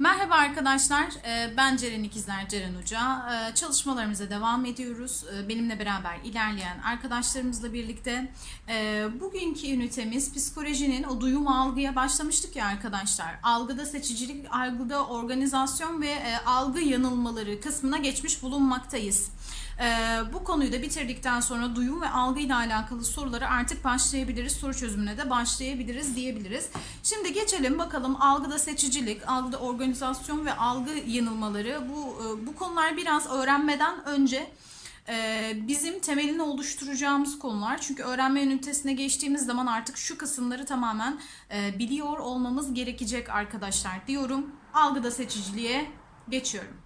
Merhaba arkadaşlar, Ee, ben Ceren İkizler Ceren Hoca. Ee, Çalışmalarımıza devam ediyoruz. Ee, Benimle beraber ilerleyen arkadaşlarımızla birlikte. Bugünkü ünitemiz psikolojinin o duyum algıya başlamıştık ya arkadaşlar. Algıda seçicilik, algıda organizasyon ve e, algı yanılmaları kısmına geçmiş bulunmaktayız. Ee, bu konuyu da bitirdikten sonra duyum ve algı ile alakalı soruları artık başlayabiliriz. Soru çözümüne de başlayabiliriz diyebiliriz. Şimdi geçelim bakalım algıda seçicilik, algıda organizasyon ve algı yanılmaları. Bu e, bu konular biraz öğrenmeden önce e, bizim temelini oluşturacağımız konular. Çünkü öğrenme ünitesine geçtiğimiz zaman artık şu kısımları tamamen e, biliyor olmamız gerekecek arkadaşlar diyorum. Algıda seçiciliğe geçiyorum.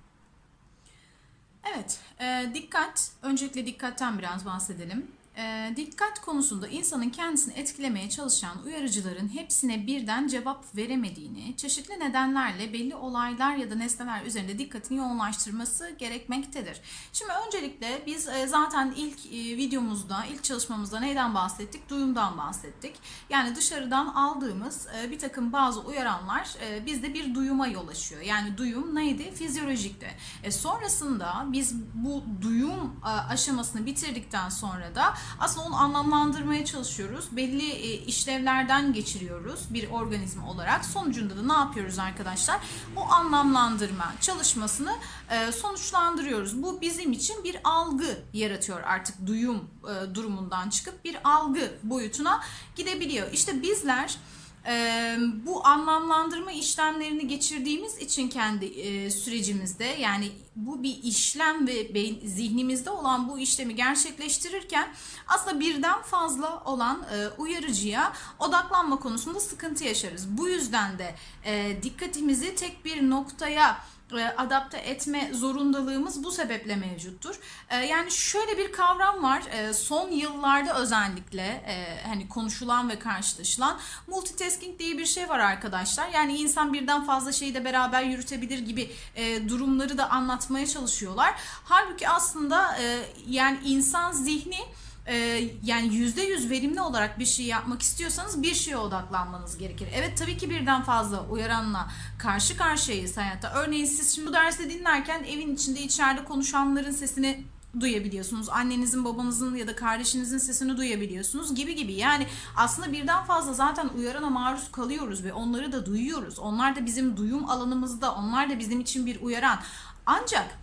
Evet, e, dikkat. Öncelikle dikkatten biraz bahsedelim. E, dikkat konusunda insanın kendisini etkilemeye çalışan uyarıcıların hepsine birden cevap veremediğini, çeşitli nedenlerle belli olaylar ya da nesneler üzerinde dikkatini yoğunlaştırması gerekmektedir. Şimdi öncelikle biz e, zaten ilk e, videomuzda, ilk çalışmamızda neyden bahsettik? Duyumdan bahsettik. Yani dışarıdan aldığımız e, bir takım bazı uyaranlar e, bizde bir duyuma yol açıyor. Yani duyum neydi? Fizyolojikti. E, sonrasında biz bu duyum e, aşamasını bitirdikten sonra da aslında onu anlamlandırmaya çalışıyoruz. Belli e, işlevlerden geçiriyoruz bir organizma olarak. Sonucunda da ne yapıyoruz arkadaşlar? O anlamlandırma çalışmasını e, sonuçlandırıyoruz. Bu bizim için bir algı yaratıyor artık duyum e, durumundan çıkıp bir algı boyutuna gidebiliyor. İşte bizler e, bu anlamlandırma işlemlerini geçirdiğimiz için kendi e, sürecimizde yani bu bir işlem ve beyin, zihnimizde olan bu işlemi gerçekleştirirken aslında birden fazla olan e, uyarıcıya odaklanma konusunda sıkıntı yaşarız. Bu yüzden de e, dikkatimizi tek bir noktaya adapte etme zorundalığımız bu sebeple mevcuttur. E, Yani şöyle bir kavram var. e, Son yıllarda özellikle e, hani konuşulan ve karşılaşılan multitasking diye bir şey var arkadaşlar. Yani insan birden fazla şeyi de beraber yürütebilir gibi e, durumları da anlatmaya çalışıyorlar. Halbuki aslında e, yani insan zihni e, yani yüzde yüz verimli olarak bir şey yapmak istiyorsanız bir şeye odaklanmanız gerekir. Evet tabii ki birden fazla uyaranla karşı karşıyayız hayatta. Örneğin siz şimdi bu dersi dinlerken evin içinde içeride konuşanların sesini duyabiliyorsunuz. Annenizin, babanızın ya da kardeşinizin sesini duyabiliyorsunuz gibi gibi. Yani aslında birden fazla zaten uyarana maruz kalıyoruz ve onları da duyuyoruz. Onlar da bizim duyum alanımızda. Onlar da bizim için bir uyaran. Ancak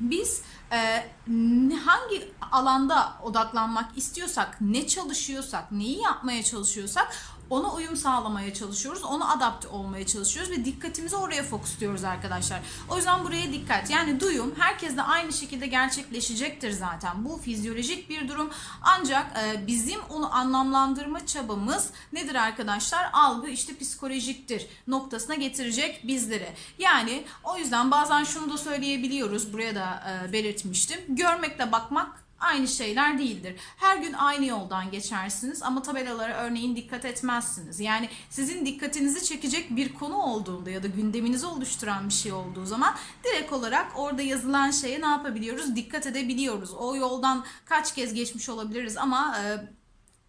biz e, hangi alanda odaklanmak istiyorsak, ne çalışıyorsak, neyi yapmaya çalışıyorsak ona uyum sağlamaya çalışıyoruz, ona adapte olmaya çalışıyoruz ve dikkatimizi oraya fokusluyoruz arkadaşlar. O yüzden buraya dikkat. Yani duyum herkeste aynı şekilde gerçekleşecektir zaten. Bu fizyolojik bir durum. Ancak e, bizim onu anlamlandırma çabamız nedir arkadaşlar? Algı işte psikolojiktir noktasına getirecek bizleri. Yani o yüzden bazen şunu da söyleyebiliyoruz. Buraya da e, belirtmiştim. Görmekle bakmak aynı şeyler değildir. Her gün aynı yoldan geçersiniz ama tabelalara örneğin dikkat etmezsiniz. Yani sizin dikkatinizi çekecek bir konu olduğunda ya da gündeminizi oluşturan bir şey olduğu zaman direkt olarak orada yazılan şeye ne yapabiliyoruz? Dikkat edebiliyoruz. O yoldan kaç kez geçmiş olabiliriz ama e,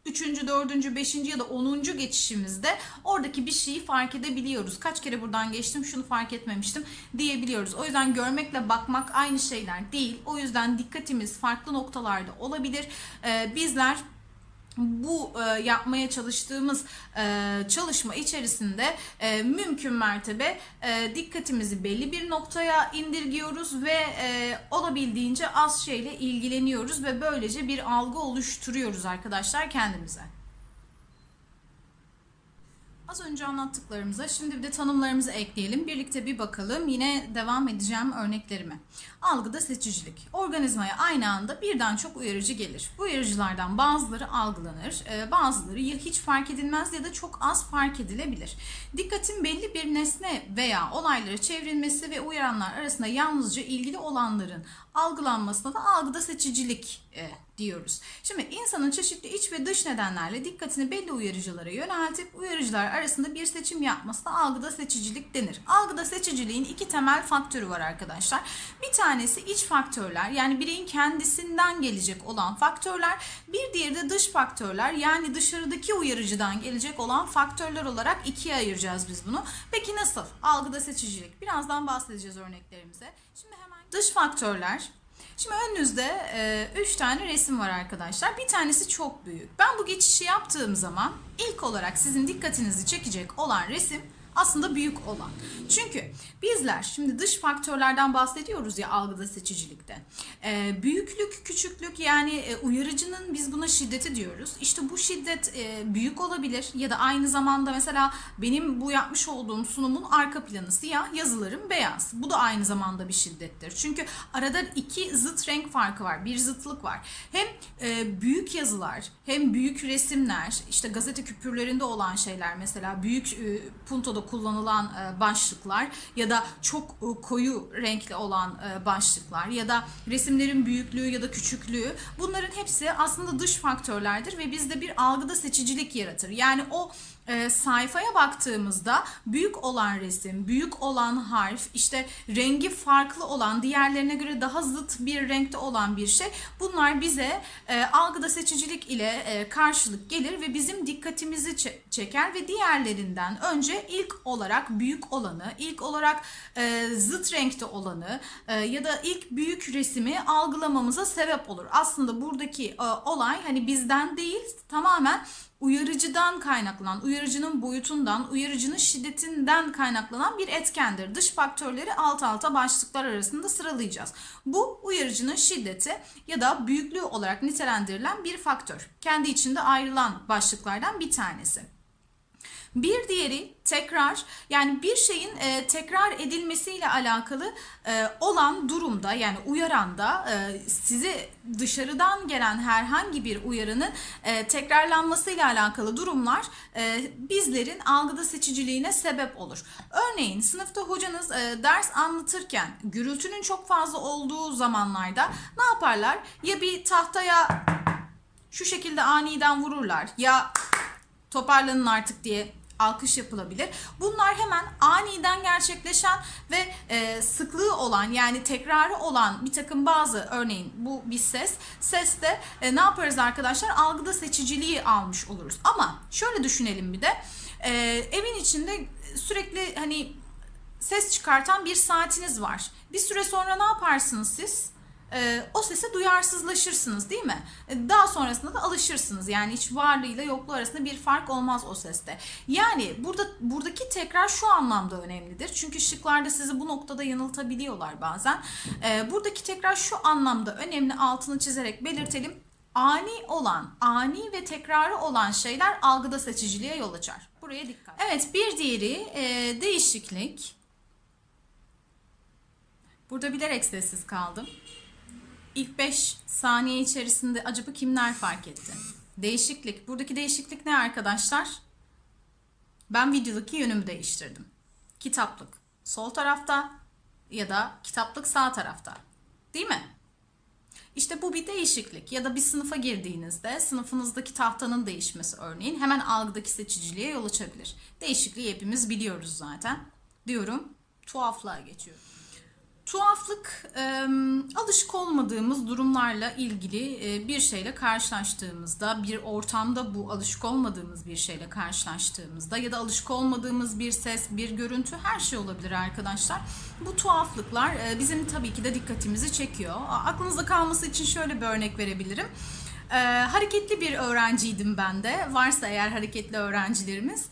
Üçüncü, dördüncü, beşinci ya da onuncu geçişimizde oradaki bir şeyi fark edebiliyoruz. Kaç kere buradan geçtim şunu fark etmemiştim diyebiliyoruz. O yüzden görmekle bakmak aynı şeyler değil. O yüzden dikkatimiz farklı noktalarda olabilir. Ee, bizler bu e, yapmaya çalıştığımız e, çalışma içerisinde e, mümkün mertebe e, dikkatimizi belli bir noktaya indirgiyoruz ve e, olabildiğince az şeyle ilgileniyoruz ve böylece bir algı oluşturuyoruz arkadaşlar kendimize. Az önce anlattıklarımıza şimdi bir de tanımlarımızı ekleyelim. Birlikte bir bakalım. Yine devam edeceğim örneklerime. Algıda seçicilik. Organizmaya aynı anda birden çok uyarıcı gelir. Bu uyarıcılardan bazıları algılanır, e, bazıları ya hiç fark edilmez ya da çok az fark edilebilir. Dikkatin belli bir nesne veya olaylara çevrilmesi ve uyaranlar arasında yalnızca ilgili olanların algılanmasına da algıda seçicilik e, diyoruz. Şimdi insanın çeşitli iç ve dış nedenlerle dikkatini belli uyarıcılara yöneltip uyarıcılar arasında bir seçim yapmasına algıda seçicilik denir. Algıda seçiciliğin iki temel faktörü var arkadaşlar. Bir tanesi iç faktörler yani bireyin kendisinden gelecek olan faktörler. Bir diğeri de dış faktörler yani dışarıdaki uyarıcıdan gelecek olan faktörler olarak ikiye ayıracağız biz bunu. Peki nasıl? Algıda seçicilik. Birazdan bahsedeceğiz örneklerimize. Şimdi hemen dış faktörler. Şimdi önünüzde 3 tane resim var arkadaşlar. Bir tanesi çok büyük. Ben bu geçişi yaptığım zaman ilk olarak sizin dikkatinizi çekecek olan resim aslında büyük olan. Çünkü bizler şimdi dış faktörlerden bahsediyoruz ya algıda seçicilikte. Ee, büyüklük, küçüklük yani e, uyarıcının biz buna şiddeti diyoruz. İşte bu şiddet e, büyük olabilir ya da aynı zamanda mesela benim bu yapmış olduğum sunumun arka planı siyah, yazılarım beyaz. Bu da aynı zamanda bir şiddettir. Çünkü arada iki zıt renk farkı var, bir zıtlık var. Hem e, büyük yazılar, hem büyük resimler, işte gazete küpürlerinde olan şeyler mesela büyük e, puntoda kullanılan e, başlıklar ya da çok e, koyu renkli olan e, başlıklar ya da resimlerin büyüklüğü ya da küçüklüğü bunların hepsi aslında dış faktörlerdir ve bizde bir algıda seçicilik yaratır. Yani o e, sayfaya baktığımızda büyük olan resim, büyük olan harf, işte rengi farklı olan, diğerlerine göre daha zıt bir renkte olan bir şey. Bunlar bize e, algıda seçicilik ile e, karşılık gelir ve bizim dikkatimizi çe- çeker ve diğerlerinden önce ilk olarak büyük olanı, ilk olarak e, zıt renkte olanı e, ya da ilk büyük resmi algılamamıza sebep olur. Aslında buradaki e, olay hani bizden değil tamamen uyarıcıdan kaynaklanan, uyarıcının boyutundan, uyarıcının şiddetinden kaynaklanan bir etkendir. Dış faktörleri alt alta başlıklar arasında sıralayacağız. Bu uyarıcının şiddeti ya da büyüklüğü olarak nitelendirilen bir faktör. Kendi içinde ayrılan başlıklardan bir tanesi. Bir diğeri tekrar yani bir şeyin e, tekrar edilmesiyle alakalı e, olan durumda yani uyaranda e, size dışarıdan gelen herhangi bir uyarının e, tekrarlanmasıyla alakalı durumlar e, bizlerin algıda seçiciliğine sebep olur. Örneğin sınıfta hocanız e, ders anlatırken gürültünün çok fazla olduğu zamanlarda ne yaparlar? Ya bir tahtaya şu şekilde aniden vururlar ya toparlanın artık diye alkış yapılabilir. Bunlar hemen aniden gerçekleşen ve e, sıklığı olan yani tekrarı olan bir takım bazı örneğin bu bir ses. Seste e, ne yaparız arkadaşlar? Algıda seçiciliği almış oluruz. Ama şöyle düşünelim bir de e, evin içinde sürekli hani ses çıkartan bir saatiniz var. Bir süre sonra ne yaparsınız siz? Ee, o sese duyarsızlaşırsınız değil mi? Ee, Daha sonrasında da alışırsınız. Yani hiç varlığıyla yokluğu arasında bir fark olmaz o seste. Yani burada buradaki tekrar şu anlamda önemlidir. Çünkü şıklarda sizi bu noktada yanıltabiliyorlar bazen. Ee, buradaki tekrar şu anlamda önemli altını çizerek belirtelim. Ani olan, ani ve tekrarı olan şeyler algıda seçiciliğe yol açar. Buraya dikkat. Evet bir diğeri e, değişiklik. Burada bilerek sessiz kaldım. İlk 5 saniye içerisinde acaba kimler fark etti? Değişiklik. Buradaki değişiklik ne arkadaşlar? Ben videodaki yönümü değiştirdim. Kitaplık sol tarafta ya da kitaplık sağ tarafta. Değil mi? İşte bu bir değişiklik ya da bir sınıfa girdiğinizde sınıfınızdaki tahtanın değişmesi örneğin hemen algıdaki seçiciliğe yol açabilir. Değişikliği hepimiz biliyoruz zaten. Diyorum tuhaflığa geçiyorum. Tuhaflık alışık olmadığımız durumlarla ilgili bir şeyle karşılaştığımızda, bir ortamda bu alışık olmadığımız bir şeyle karşılaştığımızda ya da alışık olmadığımız bir ses, bir görüntü her şey olabilir arkadaşlar. Bu tuhaflıklar bizim tabii ki de dikkatimizi çekiyor. Aklınızda kalması için şöyle bir örnek verebilirim. Hareketli bir öğrenciydim ben de. Varsa eğer hareketli öğrencilerimiz.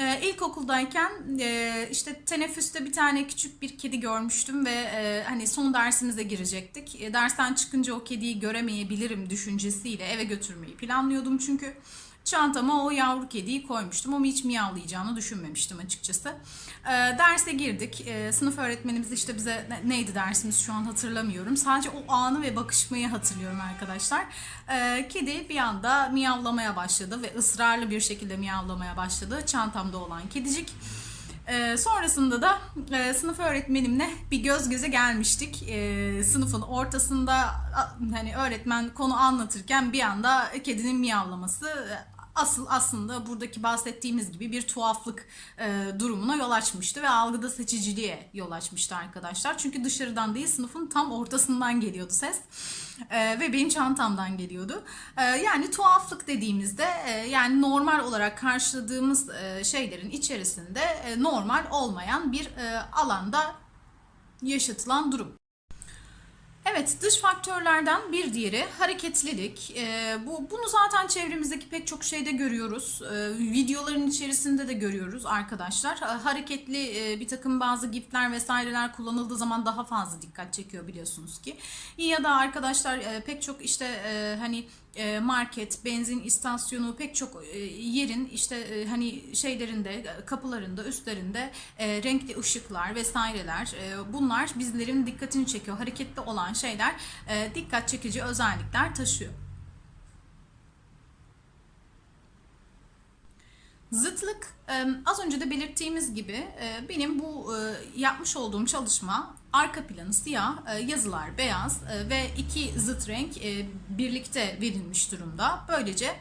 Ee, ilkokuldayken e, işte teneffüste bir tane küçük bir kedi görmüştüm ve e, hani son dersimize girecektik. E, dersten çıkınca o kediyi göremeyebilirim düşüncesiyle eve götürmeyi planlıyordum çünkü. Çantama o yavru kediyi koymuştum ama hiç miyavlayacağını düşünmemiştim açıkçası. E, derse girdik. E, sınıf öğretmenimiz işte bize ne- neydi dersimiz şu an hatırlamıyorum. Sadece o anı ve bakışmayı hatırlıyorum arkadaşlar. E, kedi bir anda miyavlamaya başladı ve ısrarlı bir şekilde miyavlamaya başladı. Çantamda olan kedicik. Ee, sonrasında da e, sınıf öğretmenimle bir göz göze gelmiştik. Ee, sınıfın ortasında a- hani öğretmen konu anlatırken bir anda kedinin miyavlaması e, asıl aslında buradaki bahsettiğimiz gibi bir tuhaflık e, durumuna yol açmıştı ve algıda seçiciliğe yol açmıştı arkadaşlar. Çünkü dışarıdan değil sınıfın tam ortasından geliyordu ses E, ve benim çantamdan geliyordu. E, yani tuhaflık dediğimizde e, yani normal olarak karşıladığımız e, şeylerin içerisinde e, normal olmayan bir e, alanda yaşatılan durum. Evet, dış faktörlerden bir diğeri hareketlilik. Ee, bu bunu zaten çevremizdeki pek çok şeyde görüyoruz. Ee, videoların içerisinde de görüyoruz arkadaşlar. Hareketli e, bir takım bazı giftler vesaireler kullanıldığı zaman daha fazla dikkat çekiyor biliyorsunuz ki. Ya da arkadaşlar e, pek çok işte e, hani e, market, benzin istasyonu pek çok e, yerin işte e, hani şeylerinde, e, kapılarında, üstlerinde e, renkli ışıklar vesaireler e, bunlar bizlerin dikkatini çekiyor. Hareketli olan şeyler e, dikkat çekici özellikler taşıyor. Zıtlık e, az önce de belirttiğimiz gibi e, benim bu e, yapmış olduğum çalışma arka planı siyah, e, yazılar beyaz e, ve iki zıt renk e, birlikte verilmiş durumda. Böylece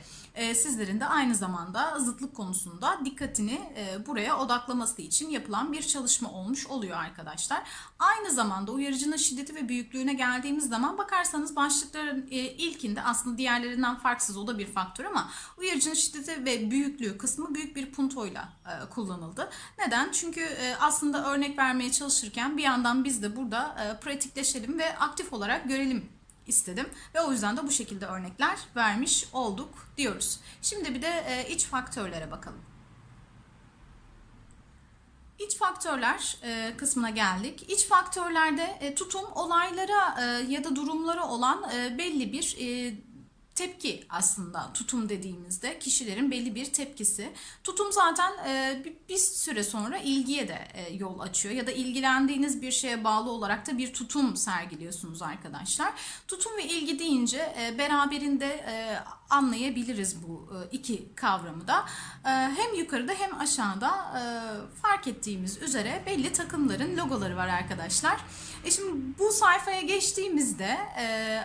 sizlerin de aynı zamanda zıtlık konusunda dikkatini buraya odaklaması için yapılan bir çalışma olmuş oluyor arkadaşlar. Aynı zamanda uyarıcının şiddeti ve büyüklüğüne geldiğimiz zaman bakarsanız başlıkların ilkinde aslında diğerlerinden farksız o da bir faktör ama uyarıcının şiddeti ve büyüklüğü kısmı büyük bir puntoyla kullanıldı. Neden? Çünkü aslında örnek vermeye çalışırken bir yandan biz de burada e, pratikleşelim ve aktif olarak görelim istedim ve o yüzden de bu şekilde örnekler vermiş olduk diyoruz. Şimdi bir de e, iç faktörlere bakalım. İç faktörler e, kısmına geldik. İç faktörlerde e, tutum olaylara e, ya da durumlara olan e, belli bir e, tepki aslında tutum dediğimizde kişilerin belli bir tepkisi. Tutum zaten e, bir, süre sonra ilgiye de e, yol açıyor ya da ilgilendiğiniz bir şeye bağlı olarak da bir tutum sergiliyorsunuz arkadaşlar. Tutum ve ilgi deyince e, beraberinde anlayabiliriz bu e, iki kavramı da. E, hem yukarıda hem aşağıda e, fark ettiğimiz üzere belli takımların logoları var arkadaşlar. E şimdi bu sayfaya geçtiğimizde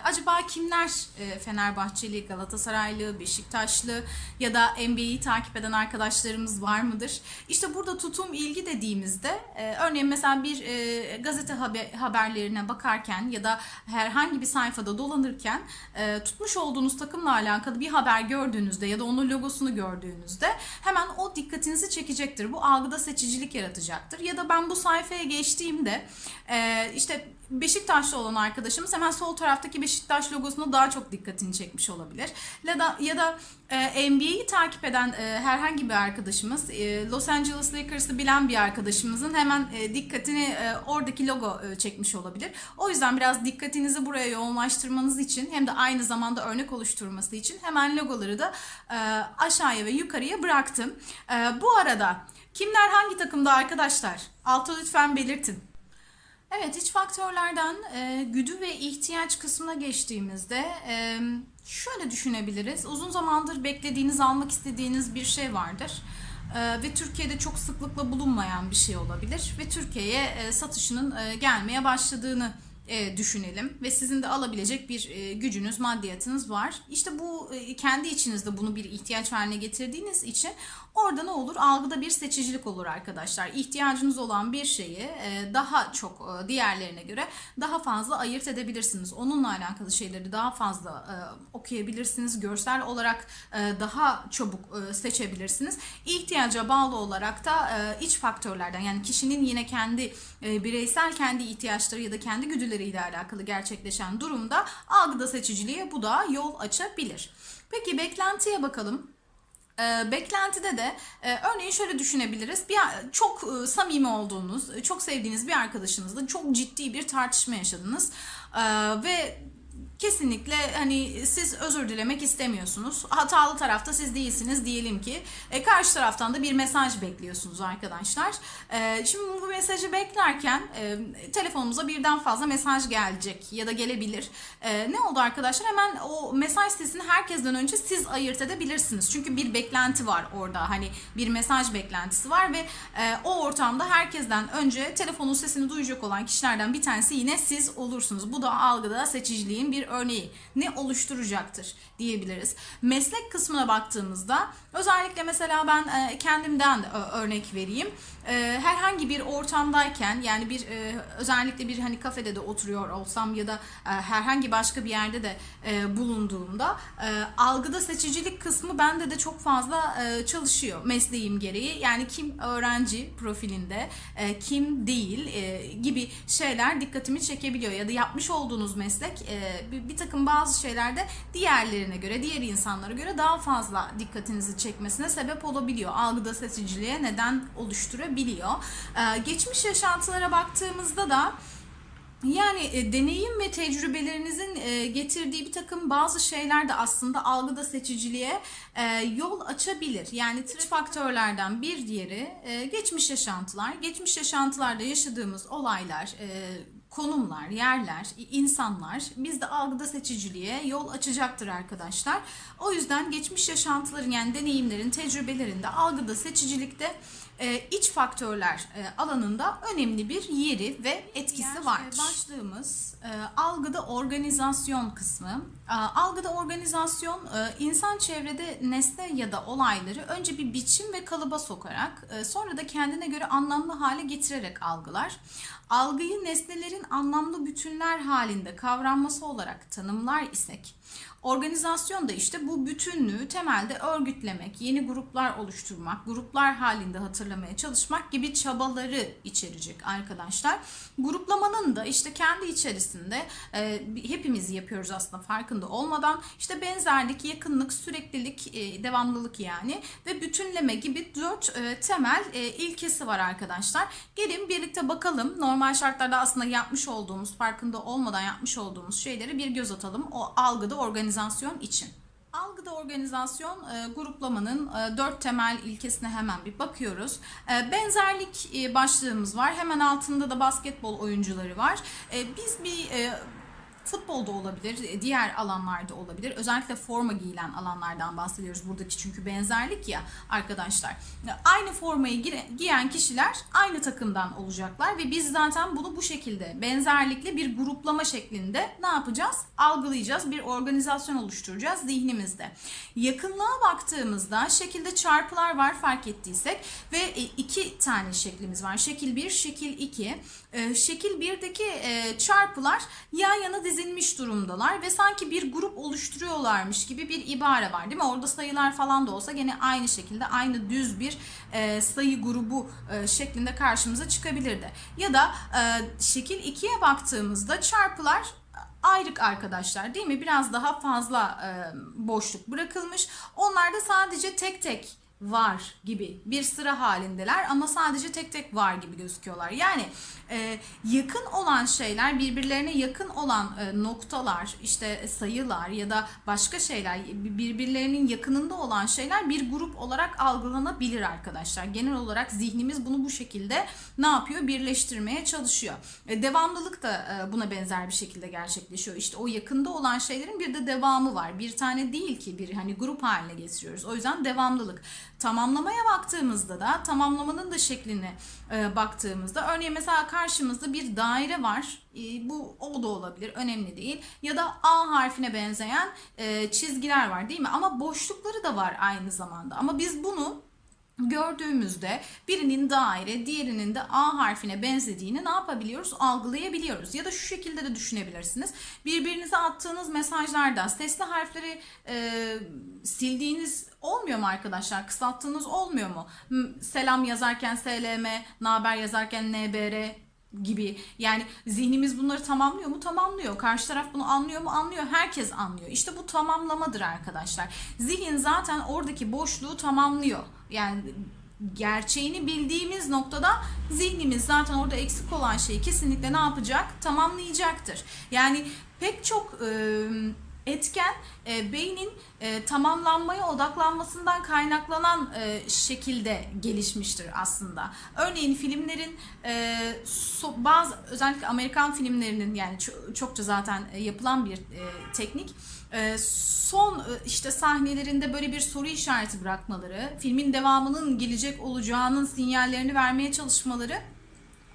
acaba kimler Fenerbahçeli, Galatasaraylı, Beşiktaşlı ya da NBA'yi takip eden arkadaşlarımız var mıdır? İşte burada tutum ilgi dediğimizde örneğin mesela bir gazete haber, haberlerine bakarken ya da herhangi bir sayfada dolanırken tutmuş olduğunuz takımla alakalı bir haber gördüğünüzde ya da onun logosunu gördüğünüzde hemen o dikkatinizi çekecektir. Bu algıda seçicilik yaratacaktır. Ya da ben bu sayfaya geçtiğimde e, işte Beşiktaşlı olan arkadaşımız hemen sol taraftaki Beşiktaş logosuna daha çok dikkatini çekmiş olabilir. Ya da ya da e, NBA'yi takip eden e, herhangi bir arkadaşımız, Los Angeles Lakers'ı bilen bir arkadaşımızın hemen dikkatini oradaki logo çekmiş olabilir. O yüzden biraz dikkatinizi buraya yoğunlaştırmanız için hem de aynı zamanda örnek oluşturması için hemen logoları da e, aşağıya ve yukarıya bıraktım. E, bu arada kimler hangi takımda arkadaşlar? Altta lütfen belirtin. Evet iç faktörlerden e, güdü ve ihtiyaç kısmına geçtiğimizde e, şöyle düşünebiliriz. Uzun zamandır beklediğiniz, almak istediğiniz bir şey vardır. E, ve Türkiye'de çok sıklıkla bulunmayan bir şey olabilir. Ve Türkiye'ye e, satışının e, gelmeye başladığını e, düşünelim ve sizin de alabilecek bir e, gücünüz, maddiyatınız var. İşte bu e, kendi içinizde bunu bir ihtiyaç haline getirdiğiniz için orada ne olur? Algıda bir seçicilik olur arkadaşlar. İhtiyacınız olan bir şeyi e, daha çok e, diğerlerine göre daha fazla ayırt edebilirsiniz. Onunla alakalı şeyleri daha fazla e, okuyabilirsiniz. Görsel olarak e, daha çabuk e, seçebilirsiniz. İhtiyaca bağlı olarak da e, iç faktörlerden yani kişinin yine kendi e, bireysel kendi ihtiyaçları ya da kendi güdüleriyle alakalı gerçekleşen durumda algıda seçiciliğe bu da yol açabilir. Peki beklentiye bakalım. E, beklentide de e, örneğin şöyle düşünebiliriz. Bir çok e, samimi olduğunuz, e, çok sevdiğiniz bir arkadaşınızla çok ciddi bir tartışma yaşadınız. E, ve kesinlikle hani siz özür dilemek istemiyorsunuz. Hatalı tarafta siz değilsiniz diyelim ki. E, karşı taraftan da bir mesaj bekliyorsunuz arkadaşlar. E, şimdi bu mesajı beklerken e, telefonumuza birden fazla mesaj gelecek ya da gelebilir. E, ne oldu arkadaşlar? Hemen o mesaj sesini herkesten önce siz ayırt edebilirsiniz. Çünkü bir beklenti var orada. Hani bir mesaj beklentisi var ve e, o ortamda herkesten önce telefonun sesini duyacak olan kişilerden bir tanesi yine siz olursunuz. Bu da algıda seçiciliğin bir örneği ne oluşturacaktır diyebiliriz. Meslek kısmına baktığımızda özellikle mesela ben e, kendimden de ö- örnek vereyim. E, herhangi bir ortamdayken yani bir e, özellikle bir hani kafede de oturuyor olsam ya da e, herhangi başka bir yerde de e, bulunduğumda e, algıda seçicilik kısmı bende de çok fazla e, çalışıyor mesleğim gereği. Yani kim öğrenci profilinde, e, kim değil e, gibi şeyler dikkatimi çekebiliyor ya da yapmış olduğunuz meslek e, bir, bir takım bazı şeylerde diğerlerine göre, diğer insanlara göre daha fazla dikkatinizi çekmesine sebep olabiliyor. Algıda seçiciliğe neden oluşturabiliyor. E, geçmiş yaşantılara baktığımızda da yani e, deneyim ve tecrübelerinizin e, getirdiği bir takım bazı şeyler de aslında algıda seçiciliğe e, yol açabilir. Yani üç faktörlerden bir diğeri e, geçmiş yaşantılar. Geçmiş yaşantılarda yaşadığımız olaylar, e, konumlar, yerler, insanlar bizde algıda seçiciliğe yol açacaktır arkadaşlar. O yüzden geçmiş yaşantıların yani deneyimlerin, tecrübelerinde algıda seçicilikte iç faktörler e, alanında önemli bir yeri ve etkisi var. Başlığımız e, algıda organizasyon kısmı. E, algıda organizasyon e, insan çevrede nesne ya da olayları önce bir biçim ve kalıba sokarak e, sonra da kendine göre anlamlı hale getirerek algılar. Algıyı nesnelerin anlamlı bütünler halinde kavranması olarak tanımlar isek Organizasyon da işte bu bütünlüğü temelde örgütlemek, yeni gruplar oluşturmak, gruplar halinde hatırlamaya çalışmak gibi çabaları içerecek arkadaşlar. Gruplamanın da işte kendi içerisinde e, hepimiz yapıyoruz aslında farkında olmadan işte benzerlik, yakınlık, süreklilik, e, devamlılık yani ve bütünleme gibi dört e, temel e, ilkesi var arkadaşlar. Gelin birlikte bakalım normal şartlarda aslında yapmış olduğumuz, farkında olmadan yapmış olduğumuz şeyleri bir göz atalım. O algıda organizasyon için. Algıda organizasyon e, gruplamanın e, dört temel ilkesine hemen bir bakıyoruz. E, benzerlik e, başlığımız var. Hemen altında da basketbol oyuncuları var. E, biz bir e, futbolda olabilir, e, diğer alanlarda olabilir. Özellikle forma giyilen alanlardan bahsediyoruz buradaki çünkü benzerlik ya arkadaşlar. E, Aynı formayı giyen kişiler aynı takımdan olacaklar ve biz zaten bunu bu şekilde benzerlikle bir gruplama şeklinde ne yapacağız? Algılayacağız, bir organizasyon oluşturacağız zihnimizde. Yakınlığa baktığımızda şekilde çarpılar var fark ettiysek ve e, iki tane şeklimiz var. Şekil 1, şekil 2. Ee, Şekil 1'deki e, çarpılar yan yana dizilmiş durumdalar ve sanki bir grup oluşturuyorlarmış gibi bir ibare var değil mi? Orada sayılar falan da olsa gene aynı şekilde aynı düz bir e, sayı grubu e, şeklinde karşımıza çıkabilirdi. Ya da e, şekil 2'ye baktığımızda çarpılar ayrık arkadaşlar değil mi? Biraz daha fazla e, boşluk bırakılmış. Onlar da sadece tek tek var gibi bir sıra halindeler ama sadece tek tek var gibi gözüküyorlar. Yani e, yakın olan şeyler birbirlerine yakın olan e, noktalar işte sayılar ya da başka şeyler birbirlerinin yakınında olan şeyler bir grup olarak algılanabilir arkadaşlar. Genel olarak zihnimiz bunu bu şekilde ne yapıyor? Birleştirmeye çalışıyor. E, devamlılık da e, buna benzer bir şekilde gerçekleşiyor. İşte o yakında olan şeylerin bir de devamı var. Bir tane değil ki bir hani grup haline getiriyoruz. O yüzden devamlılık. Tamamlamaya baktığımızda da tamamlamanın da şekline e, baktığımızda örneğin mesela karşımızda bir daire var. E, bu o da olabilir. Önemli değil. Ya da A harfine benzeyen e, çizgiler var değil mi? Ama boşlukları da var aynı zamanda. Ama biz bunu gördüğümüzde birinin daire, diğerinin de A harfine benzediğini ne yapabiliyoruz? Algılayabiliyoruz. Ya da şu şekilde de düşünebilirsiniz. Birbirinize attığınız mesajlarda sesli harfleri e, sildiğiniz olmuyor mu arkadaşlar? Kısalttığınız olmuyor mu? Selam yazarken SLM, naber yazarken NBR gibi. Yani zihnimiz bunları tamamlıyor mu? Tamamlıyor. Karşı taraf bunu anlıyor mu? Anlıyor. Herkes anlıyor. İşte bu tamamlamadır arkadaşlar. Zihin zaten oradaki boşluğu tamamlıyor. Yani gerçeğini bildiğimiz noktada zihnimiz zaten orada eksik olan şeyi kesinlikle ne yapacak? Tamamlayacaktır. Yani pek çok e, etken e, beynin e, tamamlanmaya odaklanmasından kaynaklanan e, şekilde gelişmiştir aslında. Örneğin filmlerin e, so- bazı özellikle Amerikan filmlerinin yani ço- çokça zaten e, yapılan bir e, teknik e, son e, işte sahnelerinde böyle bir soru işareti bırakmaları, filmin devamının gelecek olacağının sinyallerini vermeye çalışmaları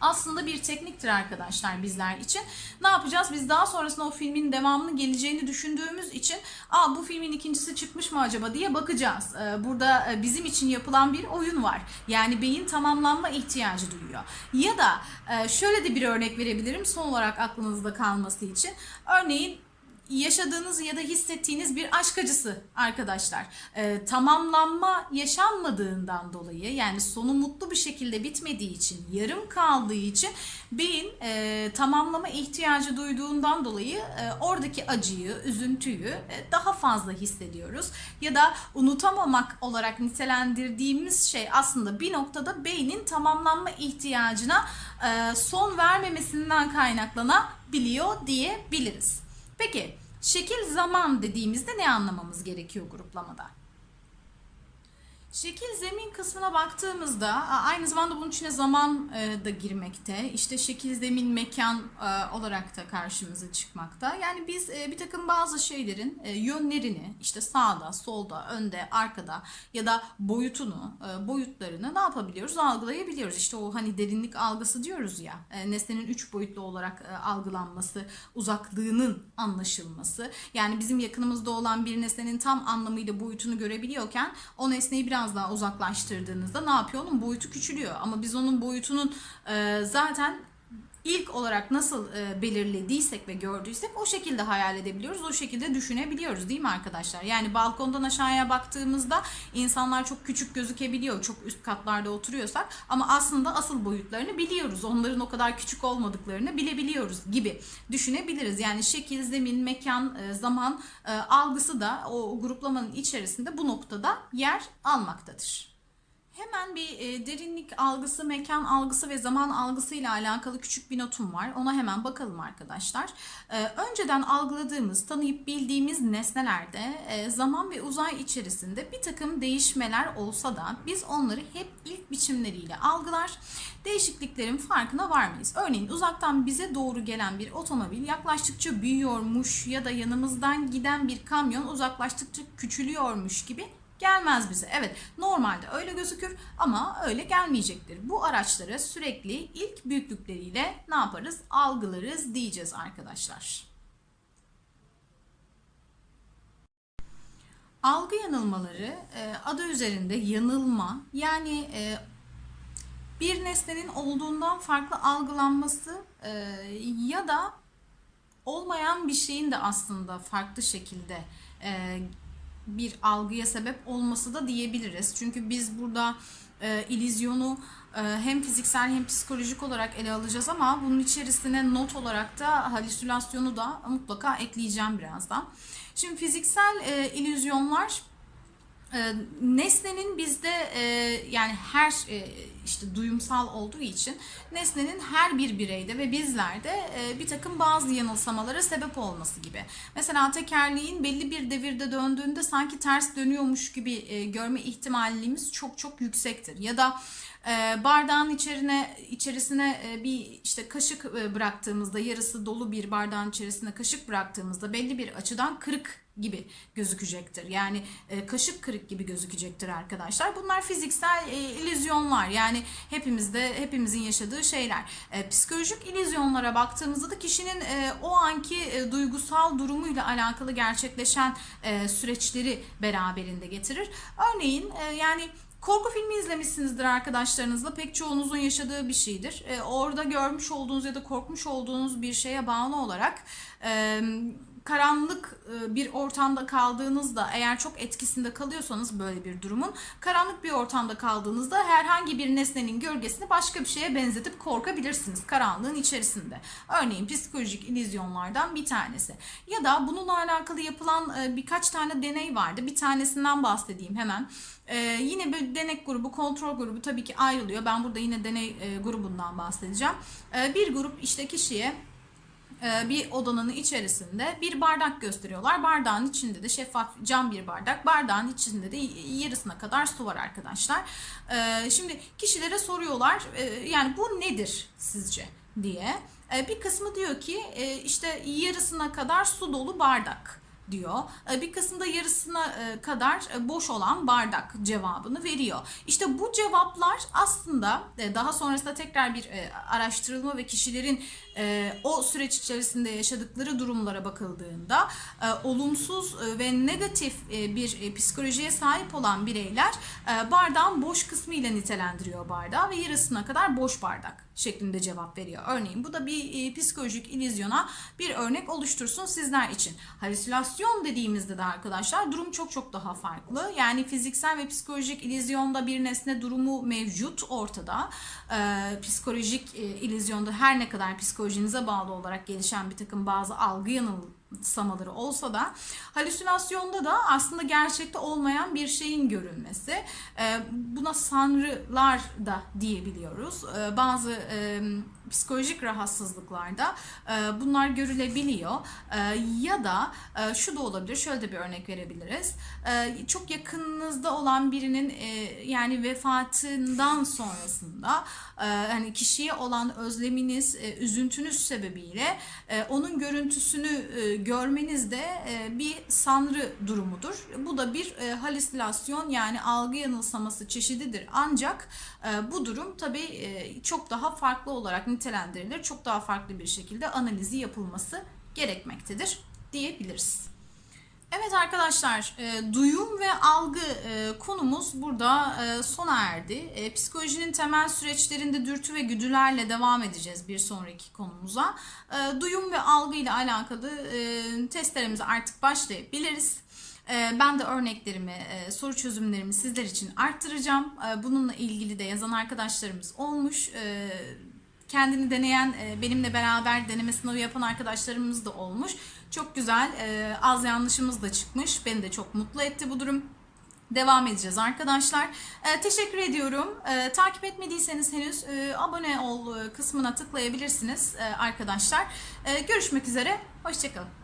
aslında bir tekniktir arkadaşlar bizler için. Ne yapacağız? Biz daha sonrasında o filmin devamının geleceğini düşündüğümüz için Aa, bu filmin ikincisi çıkmış mı acaba diye bakacağız. Ee, Burada e, bizim için yapılan bir oyun var. Yani beyin tamamlanma ihtiyacı duyuyor. Ya da e, şöyle de bir örnek verebilirim son olarak aklınızda kalması için. Örneğin yaşadığınız ya da hissettiğiniz bir aşk acısı arkadaşlar. Ee, tamamlanma yaşanmadığından dolayı yani sonu mutlu bir şekilde bitmediği için, yarım kaldığı için beyin e, tamamlama ihtiyacı duyduğundan dolayı e, oradaki acıyı, üzüntüyü e, daha fazla hissediyoruz. Ya da unutamamak olarak nitelendirdiğimiz şey aslında bir noktada beynin tamamlanma ihtiyacına e, son vermemesinden kaynaklanabiliyor diyebiliriz. Peki şekil zaman dediğimizde ne anlamamız gerekiyor gruplamada? Şekil zemin kısmına baktığımızda aynı zamanda bunun içine zaman e, da girmekte. İşte şekil zemin mekan e, olarak da karşımıza çıkmakta. Yani biz e, bir takım bazı şeylerin yönlerini işte sağda, solda, önde, arkada ya da boyutunu, boyutlarını ne yapabiliyoruz? Algılayabiliyoruz. İşte o hani derinlik algısı diyoruz ya. nesnenin üç boyutlu olarak algılanması, uzaklığının anlaşılması. Yani bizim yakınımızda olan bir nesnenin tam anlamıyla boyutunu görebiliyorken o nesneyi biraz daha uzaklaştırdığınızda ne yapıyor? Onun boyutu küçülüyor. Ama biz onun boyutunun e, zaten ilk olarak nasıl e, belirlediysek ve gördüysek o şekilde hayal edebiliyoruz, o şekilde düşünebiliyoruz değil mi arkadaşlar? Yani balkondan aşağıya baktığımızda insanlar çok küçük gözükebiliyor, çok üst katlarda oturuyorsak ama aslında asıl boyutlarını biliyoruz. Onların o kadar küçük olmadıklarını bilebiliyoruz gibi düşünebiliriz. Yani şekil, zemin, mekan, e, zaman e, algısı da o gruplamanın içerisinde bu noktada yer almaktadır. Hemen bir e, derinlik algısı, mekan algısı ve zaman algısı ile alakalı küçük bir notum var. Ona hemen bakalım arkadaşlar. E, önceden algıladığımız, tanıyıp bildiğimiz nesnelerde e, zaman ve uzay içerisinde bir takım değişmeler olsa da biz onları hep ilk biçimleriyle algılar. Değişikliklerin farkına varmayız. Örneğin uzaktan bize doğru gelen bir otomobil yaklaştıkça büyüyormuş ya da yanımızdan giden bir kamyon uzaklaştıkça küçülüyormuş gibi gelmez bize. Evet normalde öyle gözükür ama öyle gelmeyecektir. Bu araçları sürekli ilk büyüklükleriyle ne yaparız? Algılarız diyeceğiz arkadaşlar. Algı yanılmaları e, adı üzerinde yanılma yani e, bir nesnenin olduğundan farklı algılanması e, ya da olmayan bir şeyin de aslında farklı şekilde bir algıya sebep olması da diyebiliriz. Çünkü biz burada e, ilizyonu e, hem fiziksel hem psikolojik olarak ele alacağız ama bunun içerisine not olarak da halüsinasyonu da mutlaka ekleyeceğim birazdan. Şimdi fiziksel e, illüzyonlar e, nesnenin bizde e, yani her e, işte duyumsal olduğu için nesnenin her bir bireyde ve bizlerde e, bir takım bazı yanılsamalara sebep olması gibi. Mesela tekerleğin belli bir devirde döndüğünde sanki ters dönüyormuş gibi e, görme ihtimalimiz çok çok yüksektir. Ya da e, bardağın içerine içerisine e, bir işte kaşık e, bıraktığımızda yarısı dolu bir bardağın içerisine kaşık bıraktığımızda belli bir açıdan kırık gibi gözükecektir. Yani e, kaşık kırık gibi gözükecektir arkadaşlar. Bunlar fiziksel e, illüzyonlar. Yani hepimizde hepimizin yaşadığı şeyler. E, psikolojik illüzyonlara baktığımızda da kişinin e, o anki e, duygusal durumuyla alakalı gerçekleşen e, süreçleri beraberinde getirir. Örneğin e, yani Korku filmi izlemişsinizdir arkadaşlarınızla. Pek çoğunuzun yaşadığı bir şeydir. E, orada görmüş olduğunuz ya da korkmuş olduğunuz bir şeye bağlı olarak e, karanlık e, bir ortamda kaldığınızda eğer çok etkisinde kalıyorsanız böyle bir durumun karanlık bir ortamda kaldığınızda herhangi bir nesnenin gölgesini başka bir şeye benzetip korkabilirsiniz karanlığın içerisinde. Örneğin psikolojik illüzyonlardan bir tanesi. Ya da bununla alakalı yapılan e, birkaç tane deney vardı. Bir tanesinden bahsedeyim hemen. Ee, yine böyle denek grubu, kontrol grubu tabii ki ayrılıyor. Ben burada yine deney e, grubundan bahsedeceğim. Ee, bir grup işte kişiye bir odanın içerisinde bir bardak gösteriyorlar. Bardağın içinde de şeffaf cam bir bardak. Bardağın içinde de yarısına kadar su var arkadaşlar. Ee, şimdi kişilere soruyorlar e, yani bu nedir sizce diye. E, bir kısmı diyor ki e, işte yarısına kadar su dolu bardak diyor. Bir kısımda yarısına e, kadar boş olan bardak cevabını veriyor. İşte bu cevaplar aslında daha sonrasında tekrar bir araştırılma ve kişilerin e, o süreç içerisinde yaşadıkları durumlara bakıldığında e, olumsuz e, ve negatif e, bir psikolojiye sahip olan bireyler bardağın boş kısmı ile nitelendiriyor bardağı ve yarısına kadar boş bardak şeklinde cevap veriyor. Örneğin bu da bir psikolojik illüzyona bir örnek oluştursun sizler için. Halüsinasyon dediğimizde de arkadaşlar durum çok çok daha farklı. Yani fiziksel ve psikolojik illüzyonda bir nesne durumu mevcut ortada. Ee, psikolojik illüzyonda her ne kadar psikolojinize bağlı olarak gelişen bir takım bazı algı yanılsamaları olsa da halüsinasyonda da aslında gerçekte olmayan bir şeyin görülmesi. Ee, buna sanrılar da diyebiliyoruz. Ee, bazı e, psikolojik rahatsızlıklarda e, bunlar görülebiliyor. E, ya da e, şu da olabilir. Şöyle de bir örnek verebiliriz. E, çok yakınınızda olan birinin e, yani vefatından sonrasında e, hani kişiye olan özleminiz, e, üzüntünüz sebebiyle e, onun görüntüsünü e, görmeniz de e, bir sanrı durumudur. Bu da bir e, halüsinasyon yani algı yanılsaması çeşididir. Ancak e, bu durum tabii e, çok daha farklı olarak nitelendirilir. Çok daha farklı bir şekilde analizi yapılması gerekmektedir diyebiliriz. Evet arkadaşlar, e, duyum ve algı e, konumuz burada e, sona erdi. E, psikolojinin temel süreçlerinde dürtü ve güdülerle devam edeceğiz bir sonraki konumuza. E, duyum ve algı ile alakalı e, testlerimize artık başlayabiliriz. E, Ben de örneklerimi, e, soru çözümlerimi sizler için arttıracağım. E, Bununla ilgili de yazan arkadaşlarımız olmuş. Kendini deneyen, e, benimle beraber deneme sınavı yapan arkadaşlarımız da olmuş. Çok güzel, e, az yanlışımız da çıkmış. Beni de çok mutlu etti bu durum. Devam edeceğiz arkadaşlar. E, teşekkür ediyorum. E, takip etmediyseniz henüz e, abone ol e, kısmına tıklayabilirsiniz e, arkadaşlar. E, görüşmek üzere, hoşçakalın.